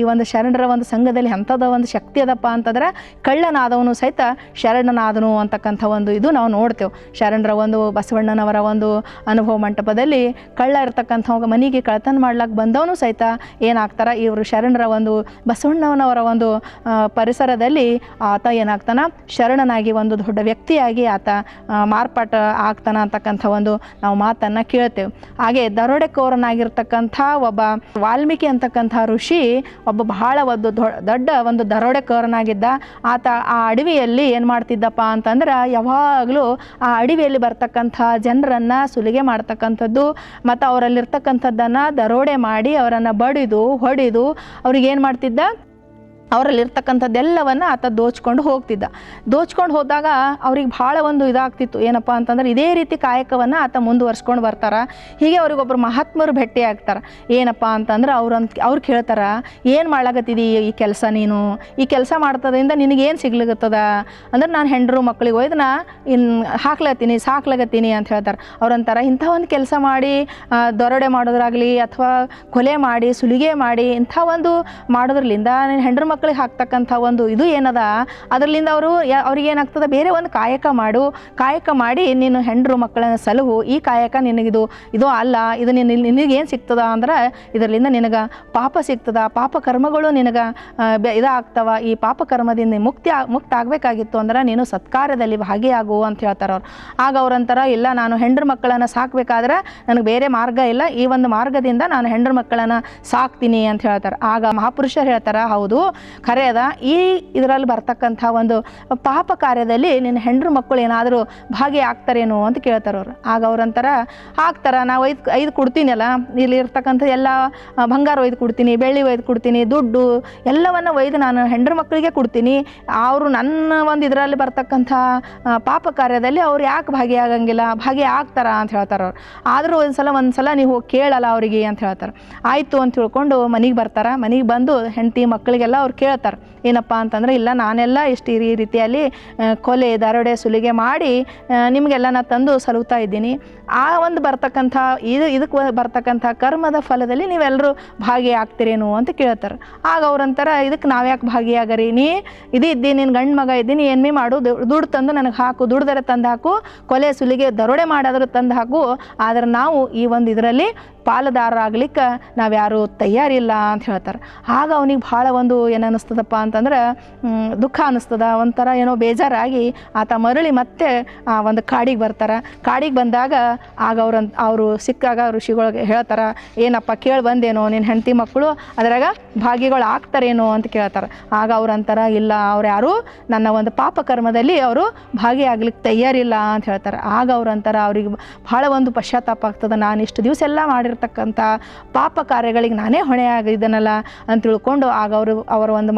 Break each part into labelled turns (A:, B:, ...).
A: ಈ ಒಂದು ಶರಣರ ಒಂದು ಸಂಘದಲ್ಲಿ ಎಂಥದ ಒಂದು ಶಕ್ತಿ ಅದಪ್ಪ ಅಂತಂದ್ರೆ ಕಳ್ಳನಾದವನು ಸಹಿತ ಶರಣನಾದನು ಅಂತಕ್ಕಂಥ ಒಂದು ಇದು ನಾವು ನೋಡ್ತೇವೆ. ಶರಣರ ಒಂದು ಬಸವಣ್ಣನವರ ಒಂದು ಅನುಭವ ಮಂಟಪದಲ್ಲಿ ಕಳ್ಳ ಇರ್ತಕ್ಕಂಥ ಮನೆಗೆ ಕಳ್ತನ ಮಾಡ್ಲಿಕ್ಕೆ ಬಂದವನು ಸಹಿತ ಏನಾಗ್ತಾರೆ, ಇವರು ಶರಣರ ಒಂದು ಬಸವಣ್ಣನವರ ಒಂದು ಪರಿಸರದಲ್ಲಿ ಆತ ಏನಾಗ್ತಾನ, ಶರಣನಾಗಿ ಒಂದು ದೊಡ್ಡ ವ್ಯಕ್ತಿಯಾಗಿ ಆತ ಮಾರ್ಪಾಟ ಆಗ್ತಾನ ಅಂತಕ್ಕಂಥ ಒಂದು ನಾವು ಮಾತನ್ನು ಕೇಳ್ತೇವೆ. ಹಾಗೆ ದರೋಡೆಕೋರನಾಗಿರ್ತಕ್ಕಂಥ ಒಬ್ಬ ವಾಲ್ಮೀಕಿ ಅಂತಕ್ಕಂಥ ಋಷಿ ಒಬ್ಬ ಬಹಳ ಒಂದು ದೊಡ್ಡ ಒಂದು ದರೋಡೆಕೋರನಾಗಿದ್ದ ಆತ ಆ ಅಡವಿಯಲ್ಲಿ ಏನು ಮಾಡ್ತಿದ್ದಪ್ಪ ಅಂತಂದ್ರೆ ಯಾವಾಗಲೂ ಆ ಅಡವಿಯಲ್ಲಿ ಬರ್ತಕ್ಕಂಥ ಜನರನ್ನು ಸುಲಿಗೆ ಮಾಡ್ತಕ್ಕಂಥದ್ದು ಮತ್ತು ಅವರಲ್ಲಿರ್ತಕ್ಕಂಥದ್ದನ್ನು ದರೋಡೆ ಮಾಡಿ ಅವರನ್ನು ಬಡಿದು ಹೊಡೆದು ಅವ್ರಿಗೆ ಏನು ಮಾಡ್ತಿದ್ದ? ಅವರಲ್ಲಿರ್ತಕ್ಕಂಥದ್ದೆಲ್ಲವನ್ನು ಆತ ದೋಚ್ಕೊಂಡು ಹೋಗ್ತಿದ್ದ. ದೋಚ್ಕೊಂಡು ಹೋದಾಗ ಅವ್ರಿಗೆ ಭಾಳ ಒಂದು ಇದಾಗ್ತಿತ್ತು. ಏನಪ್ಪ ಅಂತಂದ್ರೆ ಇದೇ ರೀತಿ ಕಾಯಕವನ್ನು ಆತ ಮುಂದುವರ್ಸ್ಕೊಂಡು ಬರ್ತಾರೆ. ಹೀಗೆ ಅವ್ರಿಗೊಬ್ಬರು ಮಹಾತ್ಮರು ಭೇಟಿ ಆಗ್ತಾರೆ. ಏನಪ್ಪ ಅಂತಂದ್ರೆ ಅವ್ರಂತ ಅವ್ರು ಕೇಳ್ತಾರ, ಏನು ಮಾಡ್ಲಾಗತ್ತಿದಿ ಈ ಕೆಲಸ ನೀನು? ಈ ಕೆಲಸ ಮಾಡ್ತದಿಂದ ನಿನಗೇನು ಸಿಗ್ಲಿಗತ್ತದ ಅಂದ್ರೆ ನಾನು ಹೆಂಡರು ಮಕ್ಕಳಿಗೆ ನಾ ಇನ್ನು ಹಾಕ್ಲತ್ತೀನಿ ಸಾಕ್ಲಗತ್ತೀನಿ ಅಂತ ಹೇಳ್ತಾರೆ. ಅವ್ರಂತಾರ, ಇಂಥ ಒಂದು ಕೆಲಸ ಮಾಡಿ ದೊರಡೆ ಮಾಡೋದ್ರಾಗಲಿ ಅಥವಾ ಕೊಲೆ ಮಾಡಿ, ಸುಲಿಗೆ ಮಾಡಿ ಇಂಥ ಒಂದು ಮಾಡೋದ್ರಲಿಂದ ಹೆಂಡ್ರ ಮಕ್ಕಳಿಗೆ ಹಾಕ್ತಕ್ಕಂಥ ಒಂದು ಇದು ಏನದ? ಅದರಲ್ಲಿಂದ ಅವರು ಅವ್ರಿಗೆ ಏನಾಗ್ತದೆ? ಬೇರೆ ಒಂದು ಕಾಯಕ ಮಾಡು. ಕಾಯಕ ಮಾಡಿ ನೀನು ಹೆಂಡರು ಮಕ್ಕಳನ್ನ ಸಲಹು. ಈ ಕಾಯಕ ನಿನಗಿದು. ಇದು ಅಲ್ಲ. ಇದು ನಿನ್ನ ನಿನಗೇನು ಸಿಗ್ತದ ಅಂದ್ರೆ ಇದರಲ್ಲಿಂದ ನಿನಗೆ ಪಾಪ ಸಿಗ್ತದ. ಪಾಪ ಕರ್ಮಗಳು ನಿನಗೆ ಇದಾಗ್ತವ. ಈ ಪಾಪ ಕರ್ಮದಿಂದ ಮುಕ್ತಿ ಮುಕ್ತ ಆಗಬೇಕಾಗಿತ್ತು ಅಂದ್ರೆ ನೀನು ಸತ್ಕಾರದಲ್ಲಿ ಭಾಗಿಯಾಗು ಅಂತ ಹೇಳ್ತಾರೆ ಅವ್ರು. ಆಗ ಅವ್ರಂತಾರ, ಇಲ್ಲ ನಾನು ಹೆಂಡ್ರು ಮಕ್ಕಳನ್ನು ಸಾಕಬೇಕಾದ್ರೆ ನನಗೆ ಬೇರೆ ಮಾರ್ಗ ಇಲ್ಲ. ಈ ಒಂದು ಮಾರ್ಗದಿಂದ ನಾನು ಹೆಂಡ್ರ ಮಕ್ಕಳನ್ನು ಸಾಕ್ತೀನಿ ಅಂತ ಹೇಳ್ತಾರೆ. ಆಗ ಮಹಾಪುರುಷರು ಹೇಳ್ತಾರೆ, ಹೌದು. ಖರೆ ಅದ ಈ ಇದರಲ್ಲಿ ಬರ್ತಕ್ಕಂಥ ಒಂದು ಪಾಪ ಕಾರ್ಯದಲ್ಲಿ ನಿನ್ನ ಹೆಂಡ್ರ ಮಕ್ಕಳು ಏನಾದರೂ ಭಾಗಿ ಆಗ್ತಾರೇನೋ ಅಂತ ಕೇಳ್ತಾರೆ ಅವ್ರು. ಆಗ ಅವ್ರಂತಾರ ಹಾಕ್ತಾರೆ ನಾವು ಐದು ಐದು ಕೊಡ್ತೀನಲ್ಲ, ಇಲ್ಲಿ ಇರ್ತಕ್ಕಂಥ ಎಲ್ಲ ಬಂಗಾರ ಒಯ್ದು ಕೊಡ್ತೀನಿ, ಬೆಳ್ಳಿ ಒಯ್ದು ಕೊಡ್ತೀನಿ, ದುಡ್ಡು ಎಲ್ಲವನ್ನು ಒಯ್ದು ನಾನು ಹೆಂಡ್ರ ಮಕ್ಕಳಿಗೆ ಕೊಡ್ತೀನಿ. ಅವರು ನನ್ನ ಒಂದು ಇದರಲ್ಲಿ ಬರ್ತಕ್ಕಂಥ ಪಾಪ ಕಾರ್ಯದಲ್ಲಿ ಅವ್ರು ಯಾಕೆ ಭಾಗಿಯಾಗಂಗಿಲ್ಲ, ಭಾಗಿ ಆಗ್ತಾರ ಅಂತ ಹೇಳ್ತಾರೆ ಅವ್ರು. ಆದರೂ ಒಂದು ಸಲ ನೀವು ಹೋಗಿ ಕೇಳಲ್ಲ ಅವರಿಗೆ ಅಂತ ಹೇಳ್ತಾರೆ. ಆಯಿತು ಅಂತ ತಿಳ್ಕೊಂಡು ಮನೆಗೆ ಬರ್ತಾರೆ. ಮನೆಗೆ ಬಂದು ಹೆಂಡತಿ ಮಕ್ಕಳಿಗೆಲ್ಲ ಅವ್ರು ಕೇಳ್ತಾರೆ ಏನಪ್ಪ ಅಂತಂದ್ರೆ, ಇಲ್ಲ, ನಾನೆಲ್ಲ ಇಷ್ಟು ಈ ರೀತಿಯಲ್ಲಿ ಕೊಲೆ, ದರೋಡೆ, ಸುಲಿಗೆ ಮಾಡಿ ನಿಮಗೆಲ್ಲ ನಾನು ತಂದು ಸಲುತ್ತಾ ಇದ್ದೀನಿ. ಆ ಒಂದು ಬರ್ತಕ್ಕಂಥ, ಇದು, ಇದಕ್ಕೆ ಬರ್ತಕ್ಕಂಥ ಕರ್ಮದ ಫಲದಲ್ಲಿ ನೀವೆಲ್ಲರೂ ಭಾಗಿಯಾಗ್ತೀರೇನು? ಅಂತ ಕೇಳ್ತಾರೆ. ಆಗ ಅವ್ರಂತಾರೆ ಇದಕ್ಕೆ ನಾವ್ಯಾಕೆ ಭಾಗಿಯಾಗರಿ? ನೀ ಇದು ಇದ್ದೀನಿ ನಿನ್ನ ಗಂಡು ಮಗ ಇದ್ದೀನಿ ಏನ್ಮಿ ಮಾಡು ದುಡ್ಡು ತಂದು ನನಗೆ ಹಾಕು ದುಡ್ದರೆ ತಂದು ಹಾಕು, ಕೊಲೆ, ಸುಲಿಗೆ, ದರೋಡೆ ಮಾಡಾದರೂ ತಂದು ಹಾಕು, ಆದರೆ ನಾವು ಈ ಒಂದು ಇದರಲ್ಲಿ ಪಾಲುದಾರರಾಗ್ಲಿಕ್ಕೆ ನಾವ್ಯಾರು ತಯಾರಿಲ್ಲ, ಅಂತ ಹೇಳ್ತಾರೆ. ಆಗ ಅವನಿಗೆ ಭಾಳ ಒಂದು ಏನು ಅನ್ನಿಸ್ತದಪ್ಪ ಅಂತಂದ್ರೆ ದುಃಖ ಅನ್ನಿಸ್ತದ ಒಂಥರ ಏನೋ ಬೇಜಾರಾಗಿ ಆತ ಮರಳಿ ಮತ್ತೆ, ಆ, ಒಂದು ಕಾಡಿಗೆ ಬರ್ತಾರೆ. ಕಾಡಿಗೆ ಬಂದಾಗ ಆಗ ಅವ್ರಂತ ಅವರು ಸಿಕ್ಕಾಗ ಋಷಿಗಳಿಗೆ ಹೇಳ್ತಾರೆ, ಏನಪ್ಪ ಕೇಳಿ ಬಂದೇನೋ ನಿನ್ನ ಹೆಂಡತಿ ಮಕ್ಕಳು, ಅದರಾಗ ಭಾಗ್ಯಗಳು ಆಗ್ತಾರೇನೋ ಅಂತ ಕೇಳ್ತಾರೆ. ಆಗ ಅವ್ರಂತಾರ ಇಲ್ಲ, ಅವ್ರು ಯಾರು ನನ್ನ ಒಂದು ಪಾಪ ಕರ್ಮದಲ್ಲಿ ಅವರು ಭಾಗಿಯಾಗ್ಲಿಕ್ಕೆ ತಯಾರಿಲ್ಲ ಅಂತ ಹೇಳ್ತಾರೆ. ಆಗ ಅವ್ರಂತಾರ ಅವ್ರಿಗೆ ಭಾಳ ಒಂದು ಪಶ್ಚಾತ್ತಾಪ ಆಗ್ತದೆ, ನಾನು ಇಷ್ಟು ದಿವಸ ಎಲ್ಲ ಮಾಡಿರ್ತಕ್ಕಂಥ ಪಾಪ ಕಾರ್ಯಗಳಿಗೆ ನಾನೇ ಹೊಣೆ ಆಗಿದ್ದೀನಲ್ಲ ಅಂತ ತಿಳ್ಕೊಂಡು ಆಗ ಅವರು, ಅವರ ಒಂದು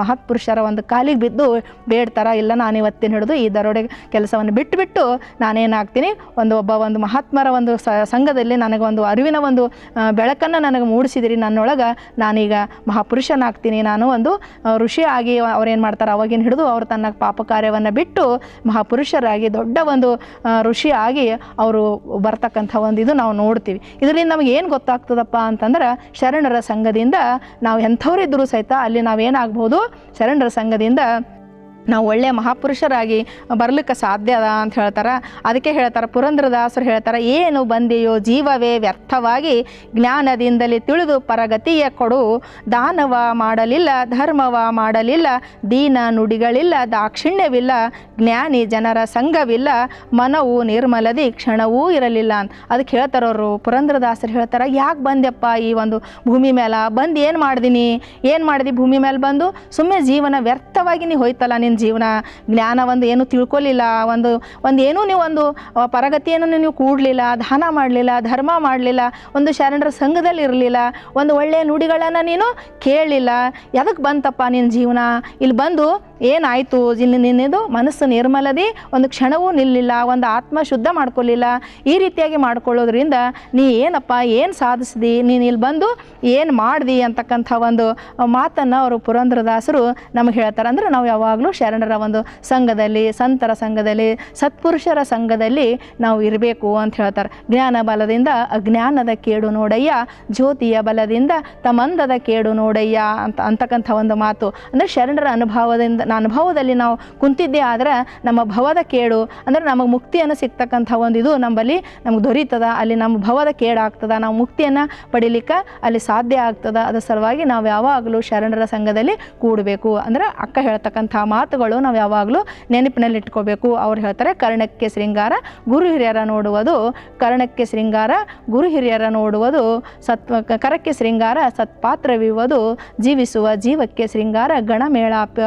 A: ಮಹತ್ಪುರುಷರ ಒಂದು ಕಾಲಿಗೆ ಬಿದ್ದು ಬೇಡ್ತಾರ ಇಲ್ಲ, ನಾನು ಇವತ್ತಿನ ಹಿಡಿದು ಈ ದರೋಡೆ ಕೆಲಸವನ್ನು ಬಿಟ್ಟುಬಿಟ್ಟು ನಾನೇನಾಗ್ತೀನಿ ಒಂದು ಒಬ್ಬ ಒಂದು ಮಹಾತ್ಮರ ಒಂದು ಸಂಘದಲ್ಲಿ ನನಗೆ ಒಂದು ಅರಿವಿನ ಒಂದು ಬೆಳಕನ್ನು ನನಗೆ ಮೂಡಿಸಿದಿರಿ. ನನ್ನೊಳಗೆ ನಾನೀಗ ಮಹಾಪುರುಷನಾಗ್ತೀನಿ. ನಾನು ಒಂದು ಋಷಿ ಆಗಿ ಅವ್ರೇನು ಮಾಡ್ತಾರೆ? ಅವಾಗಿನ ಹಿಡಿದು ಅವರು ತನ್ನ ಪಾಪ ಕಾರ್ಯವನ್ನು ಬಿಟ್ಟು ಮಹಾಪುರುಷರಾಗಿ ದೊಡ್ಡ ಒಂದು ಋಷಿ ಆಗಿ ಅವರು ಬರ್ತಕ್ಕಂಥ ಒಂದು ಇದು ನಾವು ನೋಡ್ತೀವಿ. ಇದರಿಂದ ನಮಗೆ ಏನು ಗೊತ್ತಾಗ್ತದಪ್ಪ ಅಂತಂದ್ರೆ ಶರಣರ ಸಂಘದಿಂದ ನಾವು ಎಂಥವರಿದ್ದರೂ ಸಹಿತ ಅಲ್ಲಿ ನಾವೇನಾಗ್ಬೋದು ಶರಣರ ಸಂಘದಿಂದ ನಾವು ಒಳ್ಳೆಯ ಮಹಾಪುರುಷರಾಗಿ ಬರ್ಲಿಕ್ಕೆ ಸಾಧ್ಯ ಅದ ಅಂತ ಹೇಳ್ತಾರೆ. ಅದಕ್ಕೆ ಹೇಳ್ತಾರೆ, ಪುರಂದ್ರದಾಸರು ಹೇಳ್ತಾರೆ, ಏನು ಬಂದೆಯೋ ಜೀವವೇ ವ್ಯರ್ಥವಾಗಿ ಜ್ಞಾನದಿಂದಲೇ ತಿಳಿದು ಪರಗತಿಯ ಕೊಡು. ದಾನವ ಮಾಡಲಿಲ್ಲ, ಧರ್ಮವ ಮಾಡಲಿಲ್ಲ, ದೀನ ನುಡಿಗಳಿಲ್ಲ, ದಾಕ್ಷಿಣ್ಯವಿಲ್ಲ, ಜ್ಞಾನಿ ಜನರ ಸಂಘವಿಲ್ಲ, ಮನವು ನಿರ್ಮಲದಿ ಕ್ಷಣವೂ ಇರಲಿಲ್ಲ ಅಂತ. ಅದಕ್ಕೆ ಹೇಳ್ತಾರವರು, ಪುರಂದ್ರದಾಸರು ಹೇಳ್ತಾರೆ, ಯಾಕೆ ಬಂದೆಪ್ಪ ಈ ಒಂದು ಭೂಮಿ ಮೇಲೆ ಬಂದು ಏನು ಮಾಡಿದೀನಿ? ಏನು ಮಾಡಿದಿ ಭೂಮಿ ಮೇಲೆ ಬಂದು? ಸುಮ್ಮನೆ ಜೀವನ ವ್ಯರ್ಥವಾಗಿ ನೀ ಹೋಯ್ತಲ್ಲ ನಿನ್ನ ಜೀವನ ಜ್ಞಾನ ಒಂದು ಏನು ತಿಳ್ಕೊಲಿಲ್ಲ, ಒಂದು ಒಂದು ಏನೂ ನೀವು ಒಂದು ಪರಗತಿಯನ್ನು ನೀವು ಕೂಡಲಿಲ್ಲ, ದಾನ ಮಾಡಲಿಲ್ಲ, ಧರ್ಮ ಮಾಡಲಿಲ್ಲ, ಒಂದು ಶರಣರ ಸಂಘದಲ್ಲಿ ಇರಲಿಲ್ಲ, ಒಂದು ಒಳ್ಳೆಯ ನುಡಿಗಳನ್ನು ನೀನು ಕೇಳಲಿಲ್ಲ ಎದಕ್ಕೆ ಬಂತಪ್ಪ ನಿನ್ನ ಜೀವನ? ಇಲ್ಲಿ ಬಂದು ಏನಾಯಿತು? ನಿನ್ನದು ಮನಸ್ಸು ನಿರ್ಮಲದಿ, ಒಂದು ಕ್ಷಣವೂ ನಿಲ್ಲಿಲ್ಲ, ಒಂದು ಆತ್ಮ ಶುದ್ಧ ಮಾಡ್ಕೊಳ್ಳಿಲ್ಲ. ಈ ರೀತಿಯಾಗಿ ಮಾಡ್ಕೊಳ್ಳೋದ್ರಿಂದ ನೀ ಏನಪ್ಪ, ಏನು ಸಾಧಿಸಿದಿ? ನೀನು ಇಲ್ಲಿ ಬಂದು ಏನು ಮಾಡ್ದಿ ಅಂತಕ್ಕಂಥ ಒಂದು ಮಾತನ್ನು ಅವರು ಪುರಂದ್ರದಾಸರು ನಮಗೆ ಹೇಳ್ತಾರೆ. ಅಂದರೆ ನಾವು ಯಾವಾಗಲೂ ಶರಣರ ಒಂದು ಸಂಘದಲ್ಲಿ, ಸಂತರ ಸಂಘದಲ್ಲಿ, ಸತ್ಪುರುಷರ ಸಂಘದಲ್ಲಿ ನಾವು ಇರಬೇಕು ಅಂತ ಹೇಳ್ತಾರೆ. ಜ್ಞಾನ ಬಲದಿಂದ ಅಜ್ಞಾನದ ಕೇಡು ನೋಡಯ್ಯ, ಜ್ಯೋತಿಯ ಬಲದಿಂದ ತಮಂದದ ಕೇಡು ನೋಡಯ್ಯ ಅಂತ ಅಂತಕ್ಕಂಥ ಒಂದು ಮಾತು. ಅಂದರೆ ಶರಣರ ಅನುಭವದಿಂದ ಅನುಭವದಲ್ಲಿ ನಾವು ಕುಂತಿದ್ದೇ ಆದ್ರೆ ನಮ್ಮ ಭವದ ಕೇಡು, ಅಂದರೆ ನಮಗೆ ಮುಕ್ತಿಯನ್ನು ಸಿಗ್ತಕ್ಕಂಥ ಒಂದು ಇದು ನಮ್ಮಲ್ಲಿ ನಮ್ಗೆ ದೊರೀತದ, ಅಲ್ಲಿ ನಮ್ಮ ಭವದ ಕೇಡಾಗ್ತದ, ನಾವು ಮುಕ್ತಿಯನ್ನು ಪಡಿಲಿಕ್ಕೆ ಅಲ್ಲಿ ಸಾಧ್ಯ ಆಗ್ತದ, ಅದರ ಸಲುವಾಗಿ ನಾವು ಯಾವಾಗಲೂ ಶರಣರ ಸಂಘದಲ್ಲಿ ಕೂಡಬೇಕು. ಅಂದರೆ ಅಕ್ಕ ಹೇಳ್ತಕ್ಕಂಥ ಮಾತುಗಳು ನಾವು ಯಾವಾಗಲೂ ನೆನಪಿನಲ್ಲಿ ಇಟ್ಕೋಬೇಕು ಅವ್ರು ಹೇಳ್ತಾರೆ, ಕರ್ಣಕ್ಕೆ ಶೃಂಗಾರ ಗುರು ಹಿರಿಯರ ನೋಡುವುದು, ಕರ್ಣಕ್ಕೆ ಶೃಂಗಾರ ಗುರು ಹಿರಿಯರ ನೋಡುವುದು ಸತ್ವ ಕರಕ್ಕೆ ಶೃಂಗಾರ ಸತ್ಪಾತ್ರವಿರುವುದು ಜೀವಿಸುವ ಜೀವಕ್ಕೆ ಶೃಂಗಾರ ಗಣಮೇಳಾಪ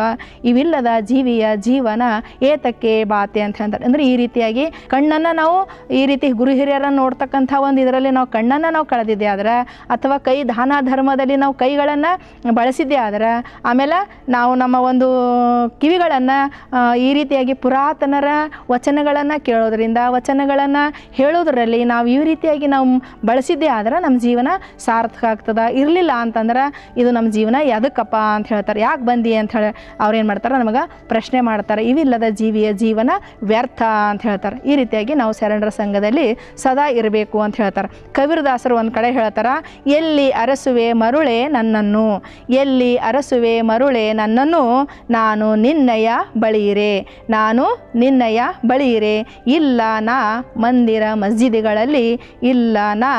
A: ಇವಿಲ್ಲದ ಜೀವಿಯ ಜೀವನ ಏತಕ್ಕೆ ಬಾತೆ ಅಂತ ಹೇಳ್ತಾರೆ. ಅಂದರೆ ಈ ರೀತಿಯಾಗಿ ಕಣ್ಣನ್ನು ನಾವು ಈ ರೀತಿ ಗುರು ಹಿರಿಯರನ್ನು ನೋಡ್ತಕ್ಕಂಥ ಒಂದು ಇದರಲ್ಲಿ ನಾವು ಕಣ್ಣನ್ನು ನಾವು ಕಳೆದಿದ್ದೆ ಆದ್ರೆ, ಅಥವಾ ಕೈ ದಾನ ಧರ್ಮದಲ್ಲಿ ನಾವು ಕೈಗಳನ್ನು ಬಳಸಿದ್ದೆ ಆದ್ರೆ, ಆಮೇಲೆ ನಾವು ನಮ್ಮ ಒಂದು ಕಿವಿಗಳನ್ನು ಈ ರೀತಿಯಾಗಿ ಪುರಾತನರ ವಚನಗಳನ್ನು ಕೇಳೋದ್ರಿಂದ, ವಚನಗಳನ್ನು ಹೇಳೋದರಲ್ಲಿ ನಾವು ಈ ರೀತಿಯಾಗಿ ನಾವು ಬಳಸಿದ್ದೆ ಆದ್ರೆ ನಮ್ಮ ಜೀವನ ಸಾರ್ಥಕ ಆಗ್ತದೆ, ಇರಲಿಲ್ಲ ಅಂತಂದ್ರೆ ಇದು ನಮ್ಮ ಜೀವನ ಎದಕ್ಕಪ್ಪ ಅಂತ ಹೇಳ್ತಾರೆ. ಯಾಕೆ ಬಂದಿ ಅಂತ ಹೇಳಿ ಅವ್ರೇನು ಏನು ಮಾಡ್ತಾರೆ ನಮಗೆ ಪ್ರಶ್ನೆ ಮಾಡ್ತಾರೆ. ಇವಿಲ್ಲದ ಜೀವಿಯ ಜೀವನ ವ್ಯರ್ಥ ಅಂತ ಹೇಳ್ತಾರೆ. ಈ ರೀತಿಯಾಗಿ ನಾವು ಶರಣರ ಸಂಘದಲ್ಲಿ ಸದಾ ಇರಬೇಕು ಅಂತ ಹೇಳ್ತಾರೆ. ಕವಿರದಾಸರು ಒಂದು ಕಡೆ ಹೇಳ್ತಾರೆ, ಎಲ್ಲಿ ಅರಸುವೆ ಮರುಳೆ ನನ್ನನ್ನು, ಎಲ್ಲಿ ಅರಸುವೆ ಮರುಳೆ ನನ್ನನ್ನು, ನಾನು ನಿನ್ನಯ ಬಳಿಯಿರೆ, ನಾನು ನಿನ್ನಯ ಬಳಿಯಿರೆ, ಇಲ್ಲ ನಾ ಮಂದಿರ ಮಸ್ಜಿದಿಗಳಲ್ಲಿ, ಇಲ್ಲ ನಾ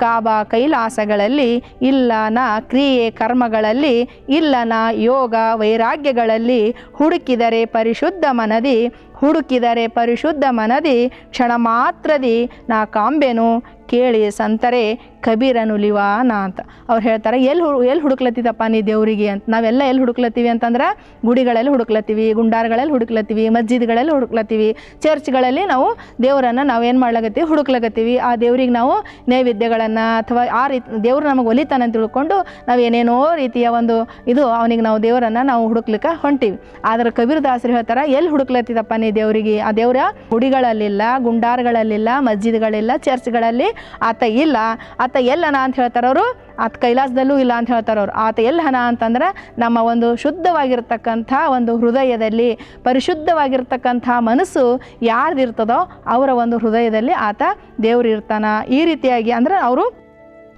A: ಕಾಬಾ ಕೈಲಾಸಗಳಲ್ಲಿ ಇಲ್ಲ ನಾ ಕ್ರಿಯೆ ಕರ್ಮಗಳಲ್ಲಿ ಇಲ್ಲ ನಾ ಯೋಗ ವೈರಾಗ್ಯಗಳಲ್ಲಿ ಹುಡುಕಿದರೆ ಪರಿಶುದ್ಧ ಮನದಿ, ಹುಡುಕಿದರೆ ಪರಿಶುದ್ಧ ಮನದಿ, ಕ್ಷಣ ಮಾತ್ರದಿ ನಾ ಕಾಂಬೆನು. ಕೇಳಿ ಸಂತರೆ ಕಬೀರನುಲಿವಾನ ಅಂತ. ಅವ್ರು ಹೇಳ್ತಾರೆ ಎಲ್ಲಿ ಹು ಎಲ್ಲಿ ಹುಡುಕ್ಲತ್ತಿದ್ದಪ್ಪ ನೀ ದೇವರಿಗೆ? ಅಂತ. ನಾವೆಲ್ಲ ಎಲ್ಲಿ ಹುಡುಕ್ಲತ್ತೀವಿ ಅಂತಂದ್ರೆ ಗುಡಿಗಳಲ್ಲಿ ಹುಡುಕ್ಲತ್ತೀವಿ ಗುಂಡಾರ್ಗಳಲ್ಲಿ ಹುಡುಕ್ಲತ್ತೀವಿ ಮಸ್ಜಿದ್ಗಳಲ್ಲಿ ಹುಡುಕ್ಲತ್ತೀವಿ. ಚರ್ಚ್ಗಳಲ್ಲಿ ನಾವು ದೇವರನ್ನು ನಾವು ಏನು ಮಾಡ್ಲಾಗತ್ತೀವಿ ಹುಡುಕ್ಲಾಗತ್ತೀವಿ ಆ ದೇವ್ರಿಗೆ ನಾವು ನೈವೇದ್ಯಗಳನ್ನು ಅಥವಾ ಆ ರೀತಿ ದೇವ್ರು ನಮಗೆ ಒಲಿತಾನೆ ಅಂತ ತಿಳ್ಕೊಂಡು ನಾವು ಏನೇನೋ ರೀತಿಯ ಒಂದು ಇದು ಅವನಿಗೆ ನಾವು ದೇವರನ್ನು ನಾವು ಹುಡುಕ್ಲಿಕ್ಕೆ ಹೊಂಟೀವಿ. ಆದರೆ ಕಬೀರದಾಸರು ಹೇಳ್ತಾರೆ ಎಲ್ಲಿ ಹುಡುಕ್ಲತ್ತಿದಪ್ಪ ನೀ ದೇವರಿಗೆ? ಆ ದೇವರ ಗುಡಿಗಳಲ್ಲಿಲ್ಲ, ಗುಂಡಾರ್ಗಳಲ್ಲಿಲ್ಲ ಮಸ್ಜಿದ್ಗಳಿಲ್ಲ ಚರ್ಚ್ಗಳಲ್ಲಿ ಆತ ಇಲ್ಲ, ಆತ ಎಲ್ಲನ ಅಂತ ಹೇಳ್ತಾರೆ ಅವರು? ಆತ ಕೈಲಾಸದಲ್ಲೂ ಇಲ್ಲ ಅಂತ ಹೇಳ್ತಾರೆ ಆತ ಎಲ್ಲನ ಅಂತಂದ್ರೆ ನಮ್ಮ ಒಂದು ಶುದ್ಧವಾಗಿರ್ತಕ್ಕಂಥ ಒಂದು ಹೃದಯದಲ್ಲಿ, ಪರಿಶುದ್ಧವಾಗಿರ್ತಕ್ಕಂಥ ಮನಸ್ಸು ಯಾರ್ದಿರ್ತದೋ ಅವರ ಒಂದು ಹೃದಯದಲ್ಲಿ ಆತ ದೇವ್ರು ಇರ್ತಾನ ಈ ರೀತಿಯಾಗಿ ಅಂದ್ರೆ ಅವರು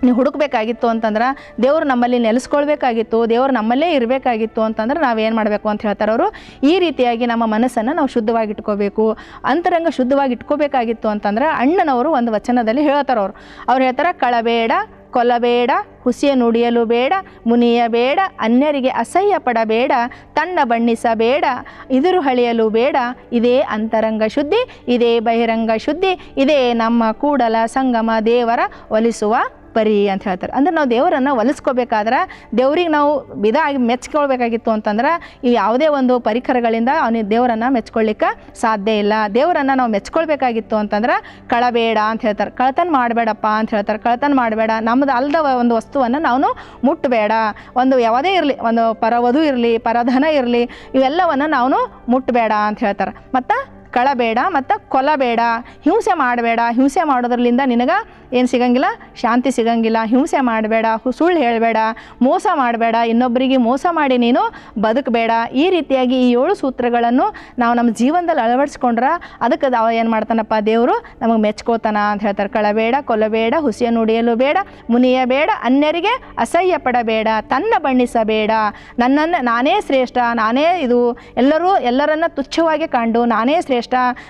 A: ನೀವು ಹುಡುಕಬೇಕಾಗಿತ್ತು ಅಂತಂದ್ರೆ ದೇವರು ನಮ್ಮಲ್ಲಿ ನೆಲೆಸ್ಕೊಳ್ಬೇಕಾಗಿತ್ತು, ದೇವರು ನಮ್ಮಲ್ಲೇ ಇರಬೇಕಾಗಿತ್ತು ಅಂತಂದ್ರೆ ನಾವು ಏನು ಮಾಡಬೇಕು ಅಂತ ಹೇಳ್ತಾರೆ ಅವರು? ಈ ರೀತಿಯಾಗಿ ನಮ್ಮ ಮನಸ್ಸನ್ನು ನಾವು ಶುದ್ಧವಾಗಿ ಇಟ್ಕೋಬೇಕು ಅಂತರಂಗ ಶುದ್ಧವಾಗಿ ಇಟ್ಕೋಬೇಕಾಗಿತ್ತು ಅಂತಂದ್ರೆ ಅಣ್ಣನವರು ಒಂದು ವಚನದಲ್ಲಿ ಹೇಳ್ತಾರೆ ಅವರು. ಅವ್ರು ಹೇಳ್ತಾರೆ, ಕಳಬೇಡ ಕೊಲಬೇಡ ಹುಸಿಯ ನುಡಿಯಲು ಬೇಡ, ಮುನಿಯ ಬೇಡ, ಅನ್ಯರಿಗೆ ಅಸಹ್ಯ ಪಡಬೇಡ, ತಣ್ಣ ಬಣ್ಣಿಸಬೇಡ, ಇದುರು ಹಳಿಯಲು ಬೇಡ, ಇದೇ ಅಂತರಂಗ ಶುದ್ಧಿ, ಇದೇ ಬಹಿರಂಗ ಶುದ್ಧಿ, ಇದೇ ನಮ್ಮ ಕೂಡಲ ಸಂಗಮ ದೇವರ ಒಲಿಸುವ ಪರಿ ಅಂತ ಹೇಳ್ತಾರೆ. ಅಂದ್ರೆ ನಾವು ದೇವರನ್ನು ಒಲಿಸ್ಕೋಬೇಕಾದ್ರೆ ದೇವ್ರಿಗೆ ನಾವು ಇದಾಗಿ ಮೆಚ್ಕೊಳ್ಬೇಕಾಗಿತ್ತು ಅಂತಂದ್ರೆ ಈ ಯಾವುದೇ ಒಂದು ಪರಿಕರಗಳಿಂದ ಅವನಿಗೆ ದೇವರನ್ನು ಮೆಚ್ಕೊಳ್ಳಿಕ್ಕೆ ಸಾಧ್ಯ ಇಲ್ಲ. ದೇವರನ್ನು ನಾವು ಮೆಚ್ಕೊಳ್ಬೇಕಾಗಿತ್ತು ಅಂತಂದ್ರೆ ಕಳಬೇಡ ಅಂತ ಹೇಳ್ತಾರೆ. ಕಳ್ತನ ಮಾಡಬೇಡಪ್ಪ ಅಂತ ಹೇಳ್ತಾರೆ. ಕಳ್ತನ ಮಾಡಬೇಡ. ನಮ್ದು ಅಲ್ಲದ ಒಂದು ವಸ್ತುವನ್ನು ನಾವು ಮುಟ್ಟಬೇಡ ಒಂದು ಯಾವುದೇ ಇರಲಿ, ಒಂದು ಪರವಧು ಇರಲಿ, ಪರಧನ ಇರಲಿ, ಇವೆಲ್ಲವನ್ನು ನಾವು ಮುಟ್ಟಬೇಡ ಅಂತ ಹೇಳ್ತಾರೆ. ಮತ್ತು ಕಳಬೇಡ ಮತ್ತು ಕೊಲಬೇಡ. ಹಿಂಸೆ ಮಾಡಬೇಡ. ಹಿಂಸೆ ಮಾಡೋದ್ರಲ್ಲಿಂದ ನಿನಗೆ ಏನು ಸಿಗಂಗಿಲ್ಲ? ಶಾಂತಿ ಸಿಗಂಗಿಲ್ಲ. ಹಿಂಸೆ ಮಾಡಬೇಡ. ಸುಳ್ಳು ಹೇಳಬೇಡ. ಮೋಸ ಮಾಡಬೇಡ. ಇನ್ನೊಬ್ಬರಿಗೆ ಮೋಸ ಮಾಡಿ ನೀನು ಬದುಕಬೇಡ. ಈ ರೀತಿಯಾಗಿ ಈ ಏಳು ಸೂತ್ರಗಳನ್ನು ನಾವು ನಮ್ಮ ಜೀವನದಲ್ಲಿ ಅಳವಡಿಸ್ಕೊಂಡ್ರೆ ಅದಕ್ಕೆ ಅವ ಏನು ಮಾಡ್ತಾನಪ್ಪ ದೇವರು? ನಮಗೆ ಮೆಚ್ಕೋತಾನ ಅಂತ ಹೇಳ್ತಾರೆ. ಕಳಬೇಡ, ಕೊಲಬೇಡ, ಹುಸಿಯನ್ನು ನುಡಿಯಲು ಬೇಡ ಮುನಿಯಬೇಡ ಅನ್ಯರಿಗೆ ಅಸಹ್ಯ ಪಡಬೇಡ, ತನ್ನ ಬಣ್ಣಿಸಬೇಡ. ನನ್ನನ್ನು ನಾನೇ ಶ್ರೇಷ್ಠ, ನಾನೇ ಇದು ಎಲ್ಲರೂ ಎಲ್ಲರನ್ನ ತುಚ್ಛವಾಗಿ ಕಂಡು ನಾನೇ ಶ್ರೇಷ್ಠ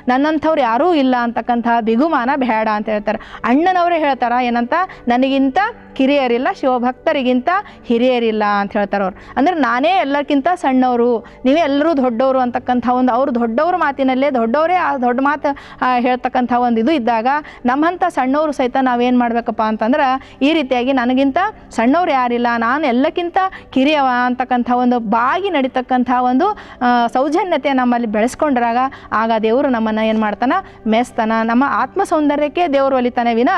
A: ನನ್ನಂಥವ್ರು ಯಾರೂ ಇಲ್ಲ ಅಂತಕ್ಕಂಥ ಬಿಗುಮಾನ ಬೇಡ ಅಂತ ಹೇಳ್ತಾರೆ. ಅಣ್ಣನವರೇ ಹೇಳ್ತಾರ ಏನಂತ? ನನಗಿಂತ ಕಿರಿಯರಿಲ್ಲ, ಶಿವಭಕ್ತರಿಗಿಂತ ಹಿರಿಯರಿಲ್ಲ ಅಂತ ಹೇಳ್ತಾರೆ ಅವ್ರು. ಅಂದ್ರೆ ನಾನೇ ಎಲ್ಲಕ್ಕಿಂತ ಸಣ್ಣವರು, ನೀವೇ ಎಲ್ಲರೂ ದೊಡ್ಡವರು ಅಂತಕ್ಕಂಥ ಒಂದು ಅವರು ದೊಡ್ಡವ್ರ ಮಾತಿನಲ್ಲೇ ದೊಡ್ಡವರೇ ಆ ದೊಡ್ಡ ಮಾತು ಹೇಳ್ತಕ್ಕಂಥ ಒಂದು ಇದು ಇದ್ದಾಗ ನಮ್ಮಂಥ ಸಣ್ಣವರು ಸಹಿತ ನಾವೇನು ಮಾಡಬೇಕಪ್ಪ ಅಂತಂದ್ರೆ ಈ ರೀತಿಯಾಗಿ ನನಗಿಂತ ಸಣ್ಣವ್ರು ಯಾರಿಲ್ಲ, ನಾನು ಎಲ್ಲಕ್ಕಿಂತ ಕಿರಿಯವ ಅಂತಕ್ಕಂಥ ಒಂದು ಬಾಗಿ ನಡೀತಕ್ಕಂಥ ಒಂದು ಸೌಜನ್ಯತೆ ನಮ್ಮಲ್ಲಿ ಬೆಳೆಸ್ಕೊಂಡ್ರಾಗ ಆಗ ದೇವರು ನಮ್ಮನ್ನು ಏನು ಮಾಡ್ತಾನೆ? ಮೆಸ್ತಾನ. ನಮ್ಮ ಆತ್ಮ ಸೌಂದರ್ಯಕ್ಕೆ ದೇವರು ಒಲಿತಾನೆ ವಿನ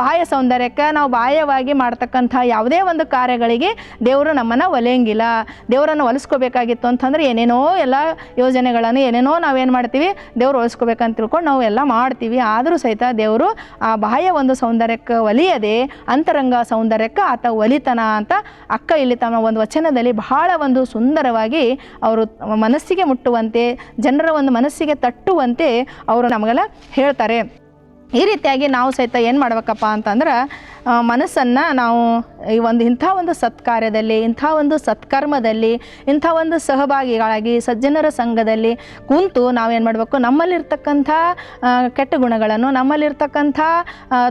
A: ಬಾಹ್ಯ ಸೌಂದರ್ಯಕ್ಕೆ. ನಾವು ಬಾಹ್ಯವಾಗಿ ಮಾಡ್ತಕ್ಕಂಥ ಯಾವುದೇ ಒಂದು ಕಾರ್ಯಗಳಿಗೆ ದೇವರು ನಮ್ಮನ್ನು ಒಲೆಯಂಗಿಲ್ಲ. ದೇವರನ್ನು ಒಲಿಸ್ಕೋಬೇಕಾಗಿತ್ತು ಅಂತಂದರೆ ಏನೇನೋ ಎಲ್ಲ ಯೋಜನೆಗಳನ್ನು ಏನೇನೋ ನಾವೇನು ಮಾಡ್ತೀವಿ, ದೇವ್ರು ಒಲಿಸ್ಕೋಬೇಕಂತ ತಿಳ್ಕೊಂಡು ನಾವು ಎಲ್ಲ ಮಾಡ್ತೀವಿ. ಆದರೂ ಸಹಿತ ದೇವರು ಆ ಬಾಹ್ಯ ಒಂದು ಸೌಂದರ್ಯಕ್ಕೆ ಒಲಿಯದೆ, ಅಂತರಂಗ ಸೌಂದರ್ಯಕ್ಕೆ ಆತ ಒಲಿತನ ಅಂತ ಅಕ್ಕ ಇಲ್ಲಿ ತಮ್ಮ ಒಂದು ವಚನದಲ್ಲಿ ಬಹಳ ಒಂದು ಸುಂದರವಾಗಿ ಅವರು ಮನಸ್ಸಿಗೆ ಮುಟ್ಟುವಂತೆ, ಜನರ ಒಂದು ಮನಸ್ಸಿಗೆ ತಟ್ಟುವಂತೆ ಅವರು ನಮಗೆಲ್ಲ ಹೇಳ್ತಾರೆ. ಈ ರೀತಿಯಾಗಿ ನಾವು ಸಹಿತ ಏನು ಮಾಡ್ಬೇಕಪ್ಪ ಅಂತಂದ್ರೆ ಮನಸ್ಸನ್ನು ನಾವು ಈ ಒಂದು ಇಂಥ ಒಂದು ಸತ್ಕಾರ್ಯದಲ್ಲಿ, ಇಂಥ ಒಂದು ಸತ್ಕರ್ಮದಲ್ಲಿ, ಇಂಥ ಒಂದು ಸಹಭಾಗಿಗಳಾಗಿ, ಸಜ್ಜನರ ಸಂಘದಲ್ಲಿ ಕುಂತು ನಾವೇನು ಮಾಡಬೇಕು? ನಮ್ಮಲ್ಲಿರ್ತಕ್ಕಂಥ ಕೆಟ್ಟ ಗುಣಗಳನ್ನು, ನಮ್ಮಲ್ಲಿರ್ತಕ್ಕಂಥ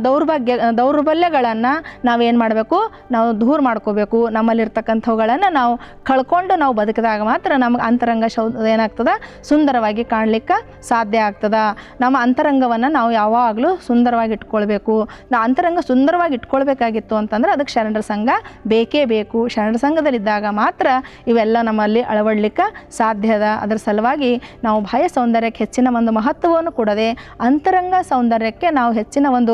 A: ದೌರ್ಭಾಗ್ಯ, ದೌರ್ಬಲ್ಯಗಳನ್ನು ನಾವೇನು ಮಾಡಬೇಕು? ನಾವು ದೂರ ಮಾಡ್ಕೋಬೇಕು. ನಮ್ಮಲ್ಲಿರ್ತಕ್ಕಂಥವುಗಳನ್ನು ನಾವು ಕಳ್ಕೊಂಡು ನಾವು ಬದುಕಿದಾಗ ಮಾತ್ರ ನಮ್ಗೆ ಅಂತರಂಗ ಶೌ, ಏನಾಗ್ತದೆ? ಸುಂದರವಾಗಿ ಕಾಣಲಿಕ್ಕೆ ಸಾಧ್ಯ ಆಗ್ತದೆ. ನಮ್ಮ ಅಂತರಂಗವನ್ನು ನಾವು ಯಾವಾಗಲೂ ಸುಂದರವಾಗಿ ಇಟ್ಕೊಳ್ಬೇಕು ನಾ ಅಂತರಂಗ ಸುಂದರವಾಗಿ ಇಟ್ಕೊಳ್ಬೇಕಾಗಿತ್ತು ಅಂತಂದ್ರೆ ಅದಕ್ಕೆ ಶರಣರ ಸಂಘ ಬೇಕೇ ಬೇಕು. ಶರಣರ ಸಂಘದಲ್ಲಿದ್ದಾಗ ಮಾತ್ರ ಇವೆಲ್ಲ ನಮ್ಮಲ್ಲಿ ಅಳವಡ್ಲಿಕ್ಕೆ ಸಾಧ್ಯ ಅದ. ಅದರ ಸಲುವಾಗಿ ನಾವು ಬಾಹ್ಯ ಸೌಂದರ್ಯಕ್ಕೆ ಹೆಚ್ಚಿನ ಒಂದು ಮಹತ್ವವನ್ನು ಕೊಡದೆ ಅಂತರಂಗ ಸೌಂದರ್ಯಕ್ಕೆ ನಾವು ಹೆಚ್ಚಿನ ಒಂದು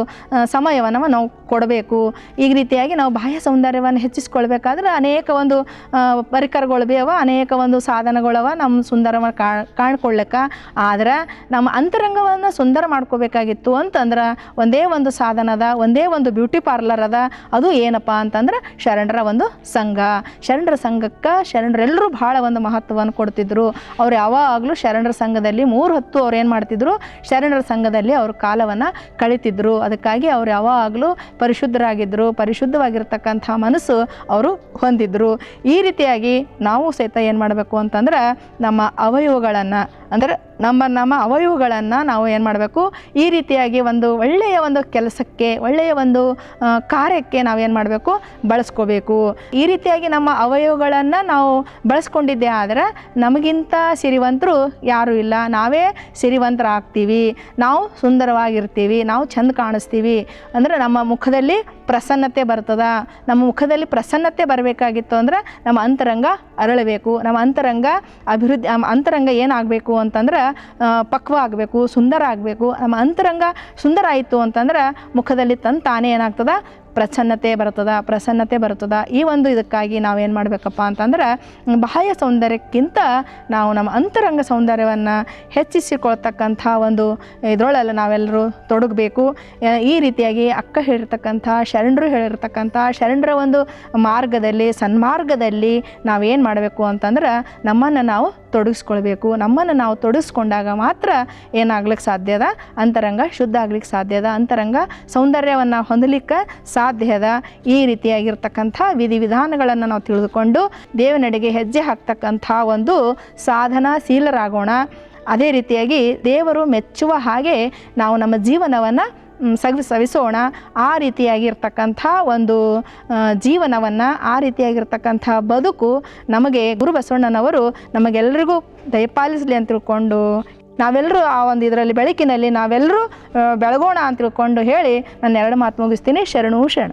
A: ಸಮಯವನ್ನು ನಾವು ಕೊಡಬೇಕು. ಈ ರೀತಿಯಾಗಿ ನಾವು ಬಾಹ್ಯ ಸೌಂದರ್ಯವನ್ನು ಹೆಚ್ಚಿಸ್ಕೊಳ್ಬೇಕಾದ್ರೆ ಅನೇಕ ಒಂದು ಪರಿಕರಗಳು ಬೇವ ಅನೇಕ ಒಂದು ಸಾಧನಗಳವ ನಮ್ಮ ಸುಂದರವನ್ನು ಕಾಣ್ ಕಾಣ್ಕೊಳ್ಳಕ್ಕೆ ಆದ್ರೆ ನಮ್ಮ ಅಂತರಂಗವನ್ನು ಸುಂದರ ಮಾಡ್ಕೋಬೇಕಾಗಿತ್ತು ಅಂತಂದ್ರೆ ಒಂದೇ ಒಂದು ಸಾಧನದ ಒಂದೇ ಒಂದು ಬ್ಯೂಟಿ ಪಾರ್ಲರ್ ಅದ. ಅದು ಏನಪ್ಪ ಅಂತಂದ್ರೆ ಶರಣರ ಒಂದು ಸಂಘ. ಶರಣರ ಸಂಘಕ್ಕೆ ಶರಣರೆಲ್ಲರೂ ಭಾಳ ಒಂದು ಮಹತ್ವವನ್ನು ಕೊಡ್ತಿದ್ರು. ಅವ್ರು ಯಾವಾಗಲೂ ಶರಣರ ಸಂಘದಲ್ಲಿ ಮೂರು ಹತ್ತು ಅವ್ರು ಏನು ಮಾಡ್ತಿದ್ರು? ಶರಣರ ಸಂಘದಲ್ಲಿ ಅವ್ರ ಕಾಲವನ್ನು ಕಳಿತಿದ್ರು. ಅದಕ್ಕಾಗಿ ಅವ್ರು ಯಾವಾಗಲೂ ಪರಿಶುದ್ಧರಾಗಿದ್ದರು ಪರಿಶುದ್ಧವಾಗಿರ್ತಕ್ಕಂಥ ಮನಸ್ಸು ಅವರು ಹೊಂದಿದ್ರು. ಈ ರೀತಿಯಾಗಿ ನಾವು ಸಹಿತ ಏನು ಮಾಡಬೇಕು ಅಂತಂದ್ರೆ ನಮ್ಮ ಅವಯವಗಳನ್ನು, ಅಂದರೆ ನಮ್ಮ ನಮ್ಮ ಅವಯವಗಳನ್ನು ನಾವು ಏನು ಮಾಡಬೇಕು? ಈ ರೀತಿಯಾಗಿ ಒಂದು ಒಳ್ಳೆಯ ಒಂದು ಕೆಲಸಕ್ಕೆ, ಒಳ್ಳೆಯ ಒಂದು ಕಾರ್ಯಕ್ಕೆ ನಾವು ಏನು ಮಾಡಬೇಕು? ಬಳಸ್ಕೋಬೇಕು. ಈ ರೀತಿಯಾಗಿ ನಮ್ಮ ಅವಯವಗಳನ್ನು ನಾವು ಬಳಸ್ಕೊಂಡಿದ್ದೆ ಆದರೆ ನಮಗಿಂತ ಸಿರಿವಂತರು ಯಾರೂ ಇಲ್ಲ. ನಾವೇ ಸಿರಿವಂತರಾಗ್ತೀವಿ. ನಾವು ಸುಂದರವಾಗಿರ್ತೀವಿ. ನಾವು ಚೆಂದ ಕಾಣಿಸ್ತೀವಿ. ಅಂದರೆ ನಮ್ಮ ಮುಖದಲ್ಲಿ ಪ್ರಸನ್ನತೆ ಬರ್ತದ? ನಮ್ಮ ಮುಖದಲ್ಲಿ ಪ್ರಸನ್ನತೆ ಬರಬೇಕಾಗಿತ್ತು ಅಂದ್ರೆ ನಮ್ಮ ಅಂತರಂಗ ಅರಳಬೇಕು. ನಮ್ಮ ಅಂತರಂಗ ಅಭಿವೃದ್ಧಿ ಅಂತರಂಗ ಏನಾಗಬೇಕು ಅಂತಂದ್ರೆ ಪಕ್ವ ಆಗಬೇಕು, ಸುಂದರ ಆಗಬೇಕು. ನಮ್ಮ ಅಂತರಂಗ ಸುಂದರ ಆಯಿತು ಅಂತಂದ್ರೆ ಮುಖದಲ್ಲಿ ತಂದು ತಾನೇ ಏನಾಗ್ತದ? ಪ್ರಸನ್ನತೆ ಬರ್ತದ ಪ್ರಸನ್ನತೆ ಬರ್ತದ ಈ ಒಂದು ಇದಕ್ಕಾಗಿ ನಾವೇನು ಮಾಡಬೇಕಪ್ಪ ಅಂತಂದ್ರೆ, ಬಾಹ್ಯ ಸೌಂದರ್ಯಕ್ಕಿಂತ ನಾವು ನಮ್ಮ ಅಂತರಂಗ ಸೌಂದರ್ಯವನ್ನು ಹೆಚ್ಚಿಸಿಕೊಳ್ತಕ್ಕಂಥ ಒಂದು ಇದರೊಳಲ್ಲ ನಾವೆಲ್ಲರೂ ತೊಡಗಬೇಕು. ಈ ರೀತಿಯಾಗಿ ಅಕ್ಕ ಹೇಳಿರ್ತಕ್ಕಂಥ, ಶರಣರು ಹೇಳಿರ್ತಕ್ಕಂಥ, ಶರಣರ ಒಂದು ಮಾರ್ಗದಲ್ಲಿ, ಸನ್ಮಾರ್ಗದಲ್ಲಿ ನಾವೇನು ಮಾಡಬೇಕು ಅಂತಂದ್ರೆ, ನಮ್ಮನ್ನು ನಾವು ತೊಡಗಿಸ್ಕೊಳ್ಬೇಕು. ನಮ್ಮನ್ನು ನಾವು ತೊಡಗಿಸ್ಕೊಂಡಾಗ ಮಾತ್ರ ಏನಾಗ್ಲಿಕ್ಕೆ ಸಾಧ್ಯ ಅದ? ಅಂತರಂಗ ಶುದ್ಧ ಆಗ್ಲಿಕ್ಕೆ ಸಾಧ್ಯ ಅದ? ಅಂತರಂಗ ಸೌಂದರ್ಯವನ್ನು ಹೊಂದಲಿಕ್ಕೆ ಸಾಧ್ಯ ಅದ? ಈ ರೀತಿಯಾಗಿರ್ತಕ್ಕಂಥ ವಿಧಿವಿಧಾನಗಳನ್ನು ನಾವು ತಿಳಿದುಕೊಂಡು ದೇವನಡೆಗೆ ಹೆಜ್ಜೆ ಹಾಕ್ತಕ್ಕಂಥ ಒಂದು ಸಾಧನಾಶೀಲರಾಗೋಣ. ಅದೇ ರೀತಿಯಾಗಿ ದೇವರು ಮೆಚ್ಚುವ ಹಾಗೆ ನಾವು ನಮ್ಮ ಜೀವನವನ್ನು ಸವಿ ಸವಿಸೋಣ. ಆ ರೀತಿಯಾಗಿರ್ತಕ್ಕಂಥ ಒಂದು ಜೀವನವನ್ನು, ಆ ರೀತಿಯಾಗಿರ್ತಕ್ಕಂಥ ಬದುಕು ನಮಗೆ ಗುರು ಬಸವಣ್ಣನವರು ನಮಗೆಲ್ಲರಿಗೂ ದಯಪಾಲಿಸಲಿ ಅಂತ ತಿಳ್ಕೊಂಡು ನಾವೆಲ್ಲರೂ ಆ ಒಂದು ಇದರಲ್ಲಿ ಬೆಳಕಿನಲ್ಲಿ ನಾವೆಲ್ಲರೂ ಬೆಳಗೋಣ ಅಂತ ತಿಳ್ಕೊಂಡು ಹೇಳಿ ನಾನು ಎರಡು ಮಾತು ಮುಗಿಸ್ತೀನಿ. ಶರಣು, ಶರಣ.